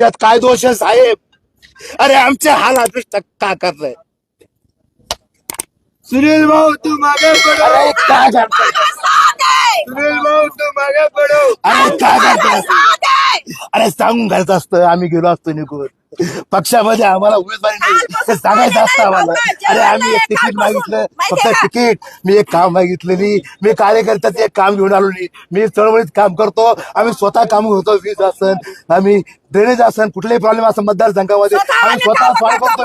त्यात काय दोष आहे साहेब? अरे आमचे हाल अदृष्ट का करताय? सुनील भाऊ तू मागे पडो. अरे काय करताय? सुनील भाऊ तू मागे पडो. अरे काय करताय? अरे सांगून घालत असतं आम्ही गेलो असतो निघून. पक्षामध्ये आम्हाला उमेदवारी नाही. सांगायचं असतं आम्हाला. अरे आम्ही एक तिकीट मागितलं फक्त तिकीट. मी एक काम मागितलेली. मी कार्यकर्त्याचं एक काम घेऊन आलो नाही. मी चळवळीत काम करतो. आम्ही स्वतः काम करतो वीज असन आम्ही ड्रेनेज असन कुठलेही प्रॉब्लेम असं मतदारसंघामध्ये आम्ही स्वतः सॉल्व्ह करतो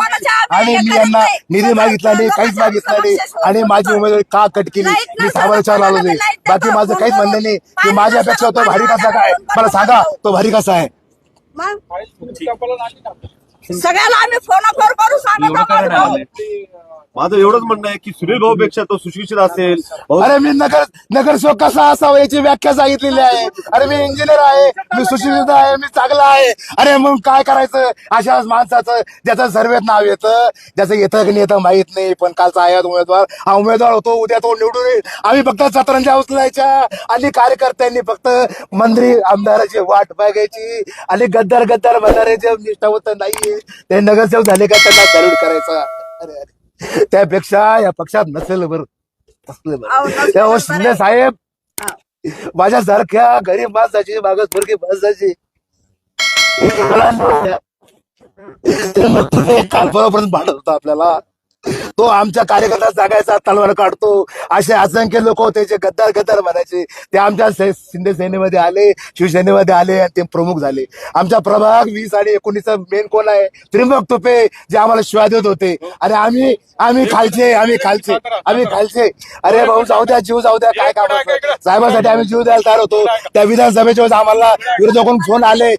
आणि मी यांना निधी मागितला नाही काहीच मागितलं नाही. आणि माझी उमेदवारी का कट केली? मी विचारला आलो नाही. बाकी माझं काहीच म्हणणं नाही. की माझ्यापेक्षा तो भारी कसा काय? मला सांगा तो भारी कसा आहे? मग सगळ्याला आम्ही फोन करू करू सांगत आहोत. माझं एवढंच म्हणणं आहे की सुनील भाऊ पेक्षा तो सुशिक्षित असेल. अरे मी नगर नगरसेवक कसा असावा याची व्याख्या सांगितलेली आहे. अरे मी इंजिनियर आहे मी सुशिक्षित आहे मी चांगला आहे. अरे मग काय करायचं? अशा माणसाचं ज्याचं सर्वेत नाव येतं ज्याचं येतं की नाही येतं माहीत नाही. पण कालचा आहे उमेदवार हा उमेदवार होतो उद्या तो निवडून येईल. आम्ही फक्त सतरंजा उचलायच्या. आणि कार्यकर्त्यांनी फक्त मंत्री आमदाराची वाट बघायची. आणि गद्दार गद्दार म्हणणारे जे नाही नाहीये ते नगरसेवक झाले का त्यांना सॅल्यूट करायचा? अरे अरे. त्यापेक्षा या पक्षात नसेल बरं. असलं तेव्हा. शिंदे साहेब माझ्यासारख्या गरीब माणसाची मागासवर्गीय माणसाची. भांडत होता आपल्याला. तो आमच्या कार्यकर्ता जागायचा तलवार काढतो. असे असंख्य लोक होते जे गद्दार गद्दार म्हणायचे. ते आमच्या शिंदे सेनेमध्ये आले शिवसेनेमध्ये आले आणि ते प्रमुख झाले. आमच्या प्रभाग वीस आणि एकोणीसचा मेन कोण आहे? त्रिंबक तुपे जे आम्हाला शिवाय देत होते. अरे आम्ही आम्ही खालचे आम्ही खालचे आम्ही खालचे. अरे भाऊ जाऊ द्या जीव जाऊ द्या काय काम साहेबांसाठी आम्ही जीव द्यायला तयार होतो. त्या विधानसभेच्या वेळेस आम्हाला विरोधकडून फोन आले.